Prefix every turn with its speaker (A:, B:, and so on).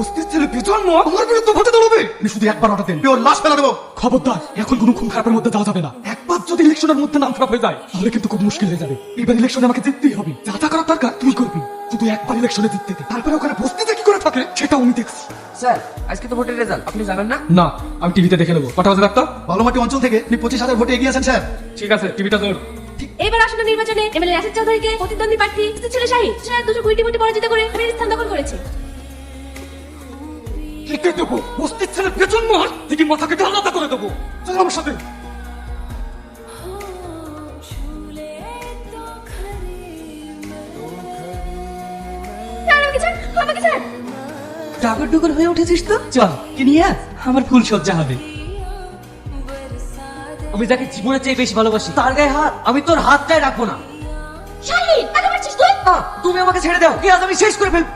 A: অস্থির ছেলে বিজন্ম? আমার বিরুদ্ধে ভোটে দাঁড়াবে? আপনি শুধু একবার অর্ডার দেন। ওর লাশ ফেলা দেবো। খবরদার এখন কোনো খুন খারাপের মধ্যে যাওয়া যাবে না। একবার যদি ইলেকশনের মধ্যে নাম খারাপ হয়ে যায় তাহলে কিন্তু খুব মুশকিল হয়ে যাবে। এবার ইলেকশনে আমাকে জিততেই হবে। যা যা করার দরকার তুই করবি। শুধু একবার ইলেকশনে জিততে দে। তারপরে ওখানে বসতে কি করে থাকে সেটা আমি দেখছি।
B: স্যার আজকে তো ভোটের রেজাল্ট আপনি জানেন না?
A: না আমি টিভিতে দেখে নেব। কটা বাজে ডাক্তার
C: অঞ্চল থেকে আপনি পঁচিশ হাজার ভোটে এগিয়ে আছেন স্যার।
A: ঠিক আছে টিভিটা ধর।
D: এবার আসন্ন নির্বাচনে এমএলএ রাশেদ চৌধুরীকে প্রতিদ্বন্দ্বী প্রার্থী ছিল শাহী স্যার দুশো কুড়িটি ভোটে পরাজিত করে স্থান দখল করেছে।
A: দেবো অস্থির ছেলে পেছন মার আলাদা করে দেবো। চল আমার সাথে।
B: ডাগর ডুগর হয়ে উঠেছিস তো? চল কি নিয়ে? আয়? আমার ফুল সজ্জা হবে। আমি যাকে জীবনের চেয়ে বেশি ভালোবাসি তার গায়ে হাত আমি তোর হাত হাতটাই রাখব না।
D: শাহী তাকে মারছিস তুই?
B: তুমি আমাকে ছেড়ে দাও। কি আজ আমি শেষ করে ফেলব?